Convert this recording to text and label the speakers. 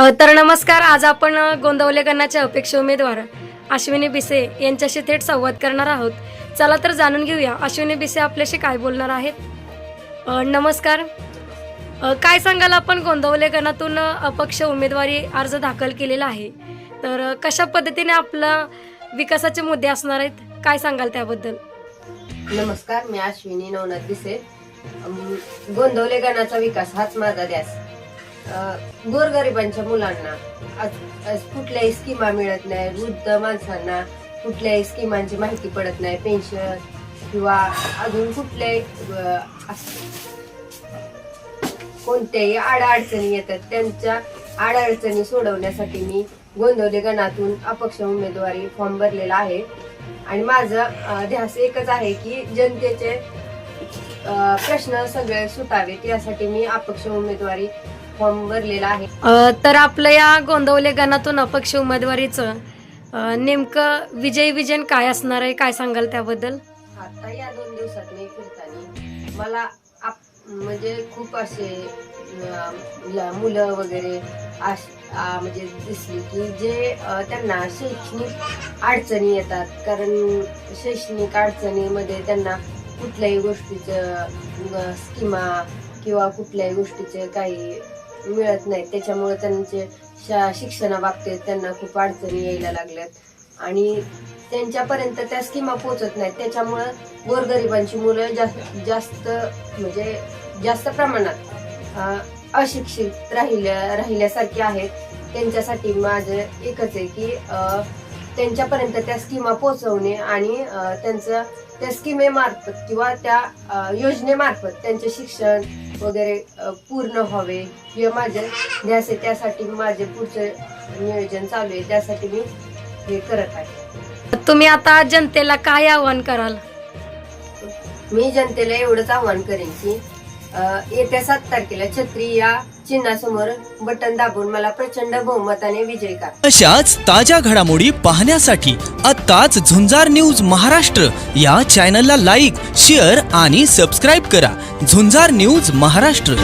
Speaker 1: तर नमस्कार आज आपण अ, गोंदवले अपेक्षा उमेदवार अश्विनी बिसे यांच्याशी थेट संवाद करणार आहोत. चला तर जाणून घेऊया अश्विनी बिसे आपल्याशी काय बोलणार आहेत? नमस्कार. काय सांगाल आपण गोंदवले गणातून अपक्ष उमेदवारी अर्ज दाखल केलेला आहे. तर कशा पद्धतीने आपला विकासाचे मुद्दे असणार आहेत? काय सांगाल त्याबद्दल?
Speaker 2: नमस्कार मी अश्विनी नवनाथ बिसे. गोंदवले गणाचा विकास हाच माझा द्यास गोरगरिबांच्या मुलांना. कुठल्याही स्कीमा मिळत नाही. वृद्ध माणसांना कुठल्याही स्कीमांची माहिती पडत नाही. पेन्शन किंवा अजून कुठल्याही कोणत्याही आडाअडचणी येतात. त्यांच्या आडाअडचणी सोडवण्यासाठी मी गोंदवले गणातून अपक्ष उमेदवारी फॉर्म भरलेला आहे. आणि माझं ध्यास एकच आहे की जनतेचे प्रश्न सगळे सुटावेत. यासाठी मी अपक्ष उमेदवारी फॉर्म भरलेला आहे.
Speaker 1: तर आपलं या गोंदवले गणातून अपक्ष उमेदवारीचं नेमकं विजय विजन काय असणार आहे काय सांगाल त्याबद्दल?
Speaker 2: आता या दोन दिवसात मी फिरताना मला म्हणजे खूप असे मुलं वगैरे म्हणजे दिसली की जे त्यांना शैक्षणिक अडचणी येतात. कारण शैक्षणिक अडचणीमध्ये त्यांना कुठल्याही गोष्टीचं स्कीमा किंवा कुठल्याही गोष्टीचे काही मिळत नाहीत त्याच्यामुळे त्यांचे शा- शिक्षणाबाबतीत त्यांना खूप अडचणी यायला लागल्यात. आणि त्यांच्यापर्यंत त्या स्कीमा पोहोचत नाहीत. त्याच्यामुळं गोरगरिबांची मुलं जास्त जास्त म्हणजे जास्त प्रमाणात अशिक्षित राहिल्या राहिल्यासारखी आहेत. त्यांच्यासाठी माझं एकच आहे की त्यांच्यापर्यंत त्या स्कीमा पोहोचवणे आणि त्यांचं त्या स्कीमेमार्फत किंवा त्या योजनेमार्फत त्यांचे शिक्षण वगैरे पूर्ण व्हावे. हे माझे ध्यास आहे. त्यासाठी माझे पुढचे नियोजन चालू आहे. त्यासाठी मी हे करत आहे.
Speaker 1: तुम्ही आता जनतेला काय आवाहन कराल?
Speaker 2: मी जनतेला एवढंच आवाहन करेन की येत्या सात तारखेला छत्री या चिन्हासमोर बटन दाबून मला प्रचंड बहुमताने विजय करा.
Speaker 3: अशाच ताज्या घडामोडी पाहण्यासाठी आत्ताच झुंजार न्यूज महाराष्ट्र या चॅनलला लाईक शेअर आणि सबस्क्राईब करा. झुंजार न्यूज महाराष्ट्र.